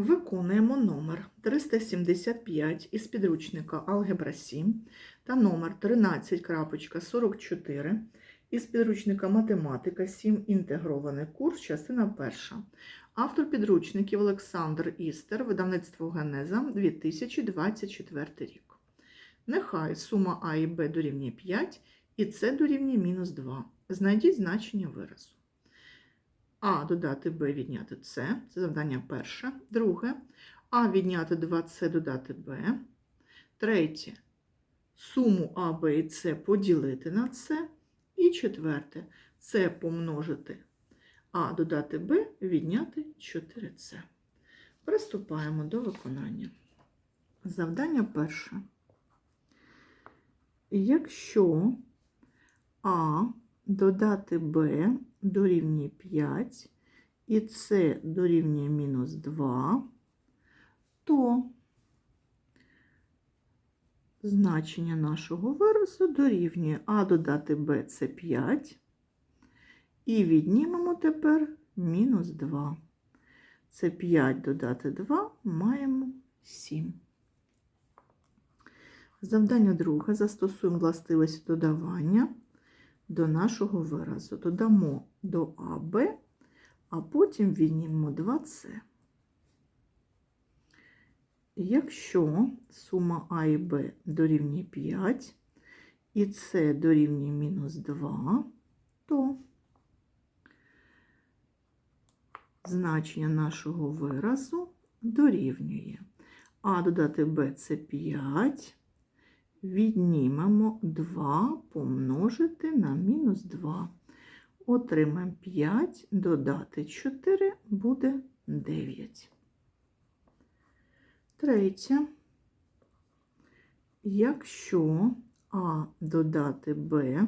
Виконуємо номер 375 із підручника Алгебра 7 та номер 13.44 із підручника Математика 7. Інтегрований курс, частина перша. Автор підручників Олександр Істер, видавництво Генеза 2024 рік. Нехай сума А і Б дорівнює 5 і С дорівнює мінус 2. Знайдіть значення виразу. А додати Б відняти С. Це завдання перше. Друге. А відняти 2С додати Б. Третє. Суму А, Б і С поділити на С. І четверте. С помножити А додати Б відняти 4С. Приступаємо до виконання. Завдання перше. Якщо А додати b дорівнює 5 і С дорівнює мінус 2, то значення нашого виразу дорівнює А додати b це 5. І віднімемо тепер мінус 2. Це 5 додати 2 маємо 7. Завдання друге. Застосуємо властивість додавання до нашого виразу. Додамо до АБ, а потім віднімемо 2С. Якщо сума А і Б дорівнює 5 і С дорівнює мінус 2, то значення нашого виразу дорівнює А додати Б це 5 віднімемо 2 помножити на мінус 2. Отримаємо 5, додати 4 буде 9. Третє. Якщо А додати Б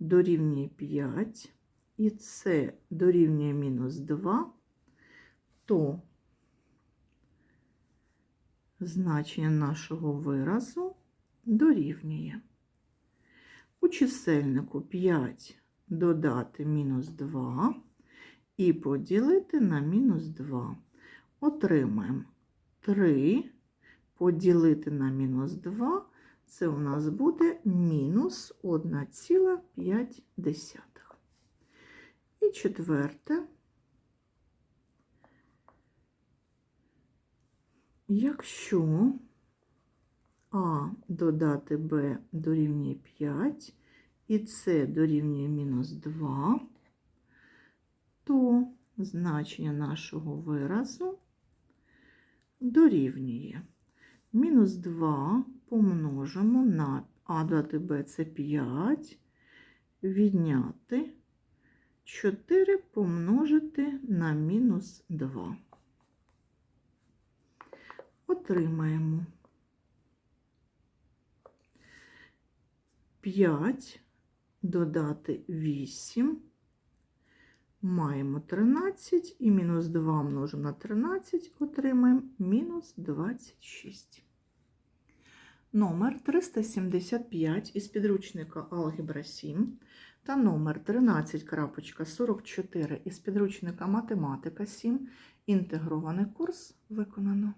дорівнює 5 і С дорівнює мінус 2, то значення нашого виразу дорівнює. У чисельнику 5 додати мінус 2 і поділити на мінус 2. Отримаємо 3 поділити на мінус 2, це у нас буде мінус 1,5. І четверте. Якщо а додати Б дорівнює 5 і С дорівнює мінус 2, то значення нашого виразу дорівнює мінус 2 помножимо на А додати Б це 5, відняти 4 помножити на мінус 2. Отримаємо. 5 додати 8, маємо 13 і мінус 2 множимо на 13, отримаємо мінус 26. Номер 375 із підручника Алгебра 7 та номер 13.44 із підручника Математика 7. Інтегрований курс виконано.